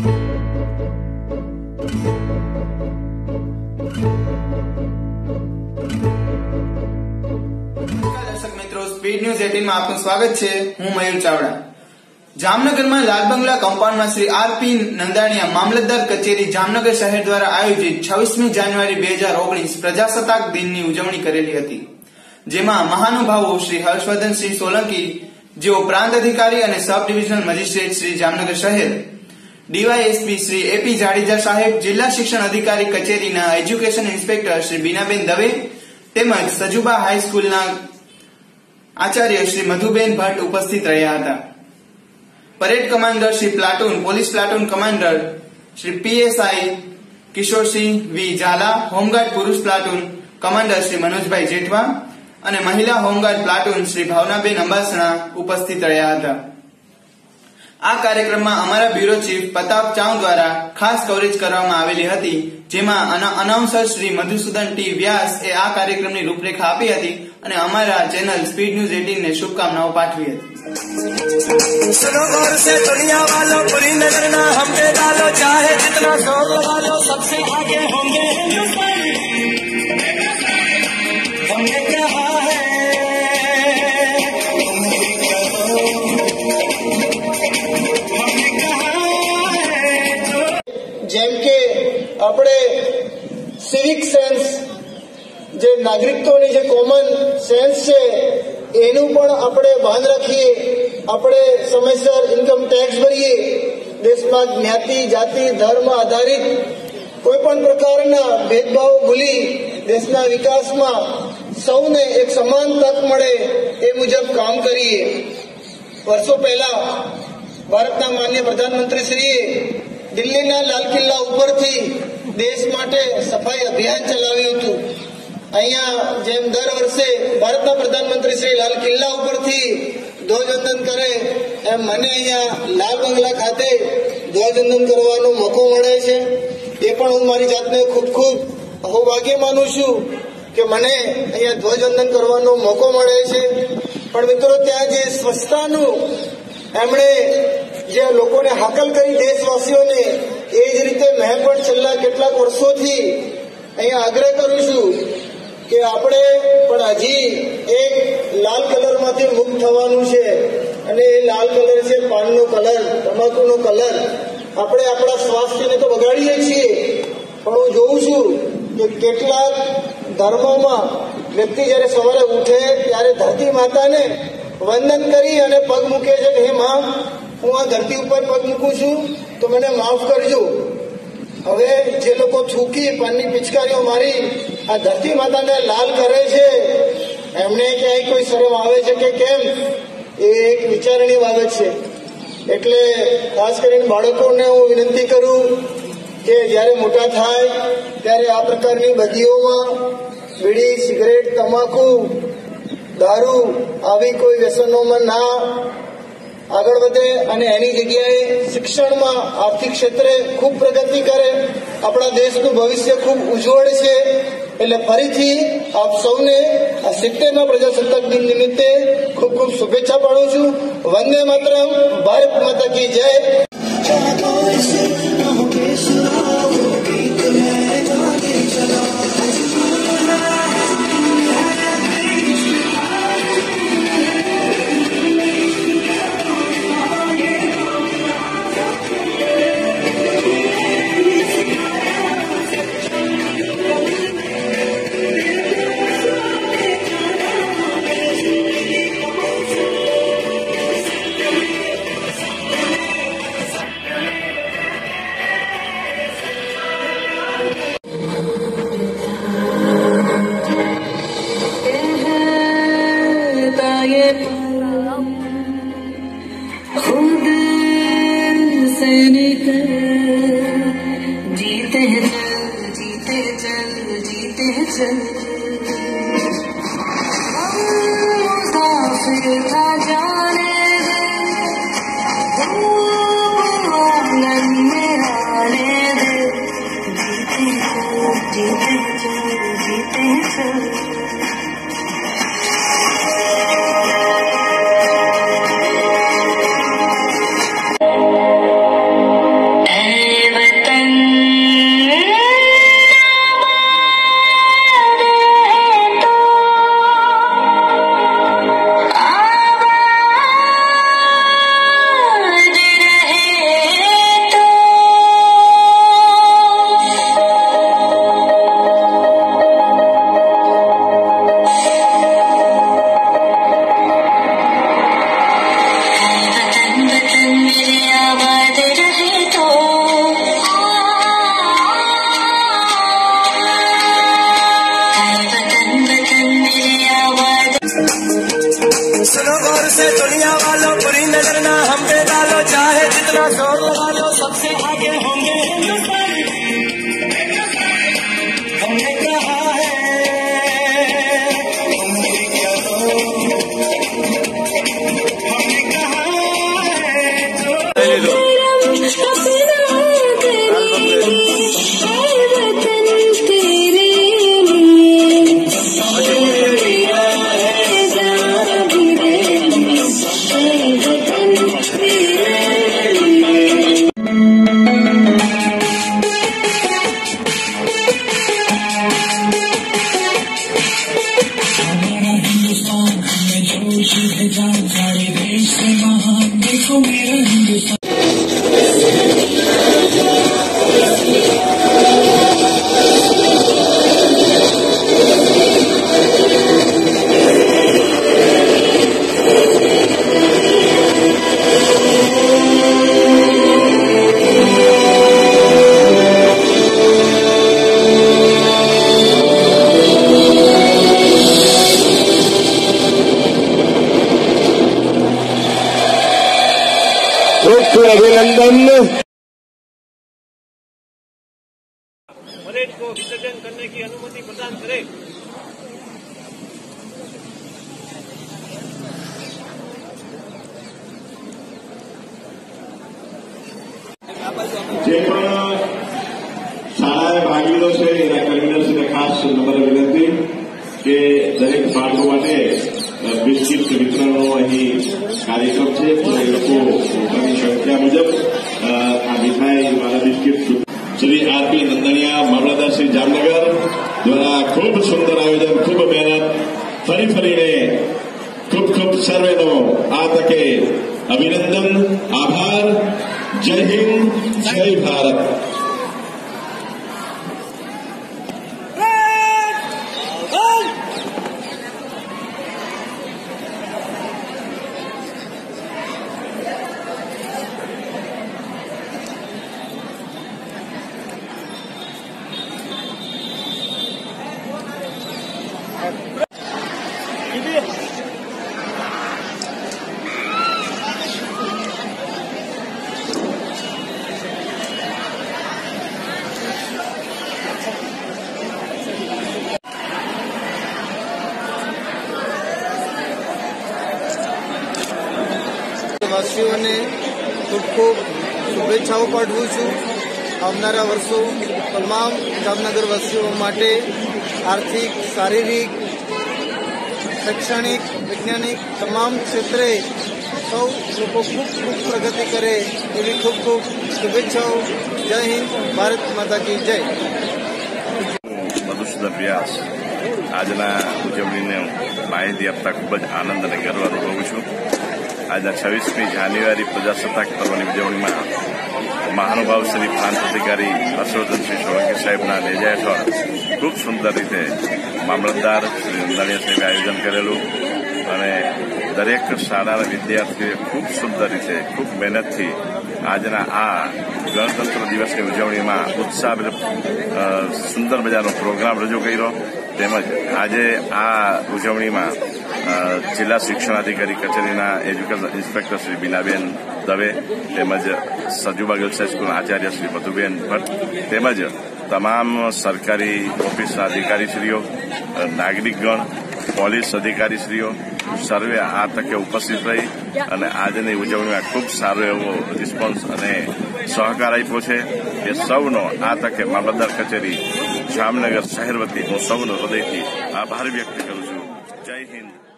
દર્શક મિત્રો speed news 18 માં આપનું સ્વાગત છે. હું મયુર ચાવડા. જામનગરમાં લાલ બંગલા કમ્પાઉન્ડમાં શ્રી આર નંદાણીયા મામલતદાર કચેરી જામનગર શહેર દ્વારા આયોજિત 26મી જાન્યુઆરી 2019 પ્રજાસત્તાક દિનની ઉજવણી કરેલી હતી, જેમાં મહાનુભાવો શ્રી હર્ષવર્ધન સિંહ સોલંકી, જેઓ પ્રાંત અધિકારી અને sub divisional magistrate Shri Jamnagar શહેર ડીવાયએસપી શ્રી એપી જાડેજા સાહેબ, જિલ્લા શિક્ષણ અધિકારી કચેરીના એજ્યુકેશન ઇન્સ્પેક્ટર શ્રી બીનાબેન દવે તેમજ સજુબા હાઈસ્કૂલના આચાર્ય શ્રી મધુબેન ભટ્ટ ઉપસ્થિત રહ્યા હતા. Parade commander Shri platoon, police platoon commander Shri PSI Kishorsinh V Zala, home guard પુરુષ પ્લાટૂન કમાન્ડર શ્રી મનોજભાઈ જેઠવા અને મહિલા home guard platoon Shri Bhavnaben Ambasana ઉપસ્થિત રહ્યા હતા. આ કાર્યક્રમમાં અમારા બ્યુરો ચીફ પ્રતાપ ચાઉ દ્વારા ખાસ કવરેજ કરવામાં આવેલી હતી, જેમાં અના- અનાઉન્સર શ્રી મધુસૂદન ટી વ્યાસ એ આ કાર્યક્રમની રૂપરેખા આપી હતી અને અમારા ચેનલ સ્પીડ ન્યૂઝ 18 ને શુભકામનાઓ પાઠવી હતી. કે આપણે સિવિક સેન્સ જે નાગરિકત્વની જે કોમન સેન્સ છે, એનું પણ આપણે ભાન રાખીએ, આપણે સમયસર ઇન્કમ ટેક્સ ભરીએ, દેશમાં જ્ઞાતિ, જાતિ, ધર્મ આધારિત કોઈ પણ પ્રકારના ભેદભાવ ભૂલી દેશના વિકાસમાં સૌને એક સમાન તક મળે એ મુજબ કામ કરીએ. વર્ષો પહેલા ભારતના માન્ય પ્રધાનમંત્રીશ્રીએ દિલ્હીના લાલ કિલ્લા ઉપરથી દેશ માટે સફાઈ અભિયાન ચલાવ્યું હતું. અહીંયા જેમ દર વર્ષે ભારતના પ્રધાનમંત્રી શ્રી લાલ કિલ્લા ઉપરથી ધ્વજવંદન કરે, એમ મને અહીંયા લાલ બંગલા ખાતે ધ્વજવંદન કરવાનો મોકો મળે છે. એ પણ હું મારી જાતને ખૂબ ખૂબ અહોભાગ્ય માનું છું કે મને અહીંયા ધ્વજવંદન કરવાનો મોકો મળે છે. પણ મિત્રો, ત્યાં જે સ્વચ્છતાનું એમણે જે લોકોને હાકલ કરી દેશવાસીઓને, એ જ રીતે મેં પણ છેલ્લા કેટલાક વર્ષોથી અહીંયા આગ્રહ કરું છું કે આપણે પણ હજી એક લાલ કલરમાંથી મુક્ત થવાનું છે. અને એ લાલ કલર છે પાનનો કલર, તમાકુનો કલર. આપણે આપણા સ્વાસ્થ્યને તો બગાડીએ છીએ. પણ હું જોઉં છું કે કેટલાક ધર્મોમાં વ્યક્તિ જ્યારે સવારે ઉઠે ત્યારે ધરતી માતાને વંદન કરી અને પગ મૂકે છે હે માં હું આ ધરતી ઉપર પગ મૂકું છું, તો મને માફ કરજો. હવે જે લોકો થૂકી પાનની પિચકારીઓ મારી, આ ધરતી માતાને લાલ કરે છે, એમને ક્યાંય કોઈ શરમ આવે છે કે કેમ? એ એક વિચારણીય બાબત છે. એટલે ખાસ કરીને બાળકોને હું વિનંતી કરું કે જ્યારે મોટા થાય, ત્યારે આ પ્રકારની બદીઓમાં બીડી, સિગરેટ, તમાકુ, દારૂ આવી કોઈ વ્યસનોમાં ના આગળ વધે અને એની જગ્યાએ શિક્ષણમાં આર્થિક ક્ષેત્રે ખૂબ પ્રગતિ કરે. આપણા દેશનું ભવિષ્ય ખૂબ ઉજ્જવળ છે. એટલે ફરીથી આપ સૌને આ સિત્તેરમા પ્રજાસત્તાક દિન નિમિત્તે ખૂબ ખૂબ શુભેચ્છા પાડું છું. વંદે માતરમ. ભારત માતા કી જય. सबसे दुनिया वालों बुरी नजर ना हम पे डालो चाहे जितना जोर लगा लो सबसे आगे होंगे हिंदुस्तान ખૂબ अभिनंदन परेड को विसर्जन करने की अनुमति प्रदान करें જે પણ શાળાએ ભાગ લીધો છે એના કન્વીનર્સને ખાસ નમ્ર વિનંતી કે દરેક બાળકો માટે અ, બિસ્કિટ વિતરણનો અહીં જય હિન્દ જય ભારત વાસીઓને ખૂબ ખૂબ શુભેચ્છાઓ પાઠવું છું. આવનારા વર્ષો તમામ જામનગર વાસીઓ માટે આર્થિક, શારીરિક, શૈક્ષણિક, વૈજ્ઞાનિક તમામ ક્ષેત્રે સૌ લોકો ખૂબ ખૂબ પ્રગતિ કરે એવી ખૂબ ખૂબ શુભેચ્છાઓ. જય હિન્દ, ભારત માતા કી જય. મધુસૂદન વ્યાસ આજના ઉજવણીને માહિતી આપતા ખૂબ જ આનંદ અને ગર્વ અનુભવું છું. આજના છવ્વીસમી જાન્યુઆરી પ્રજાસત્તાક પર્વની ઉજવણીમાં મહાનુભાવ શ્રી પ્રાંત અધિકારી હર્ષવર્ધનસિંહ સોલંકી સાહેબના નેજા હેઠળ ખૂબ સુંદર રીતે મામલતદાર શ્રી નંદાણીયા સાહેબે આયોજન કરેલું અને દરેક શાળાના વિદ્યાર્થીઓએ ખૂબ સુંદર રીતે ખૂબ મહેનતથી આજના આ ગણતંત્ર દિવસની ઉજવણીમાં ઉત્સાહ સુંદર મજાનો પ્રોગ્રામ રજૂ કર્યો તેમજ આજે આ ઉજવણીમાં જિલ્લા શિક્ષણાધિકારી કચેરીના એજ્યુકેશન ઇન્સ્પેક્ટર શ્રી બીનાબેન દવે તેમજ સજુબા ગર્લ્સ હાઈસ્કૂલના આચાર્ય શ્રી મધુબેન ભટ્ટ તેમજ તમામ સરકારી ઓફિસના અધિકારીશ્રીઓ નાગરિકગણ, પોલીસ અધિકારીશ્રીઓ સર્વે આ તકે ઉપસ્થિત રહી અને આજની ઉજવણીમાં ખૂબ સારો એવો રિસ્પોન્સ અને સહકાર આપ્યો છે. એ સૌનો આ તકે મામલતદાર કચેરી જામનગર શહેર વતી હું સૌનો હૃદયથી આભાર વ્યક્ત કરું છું. જય હિન્દ.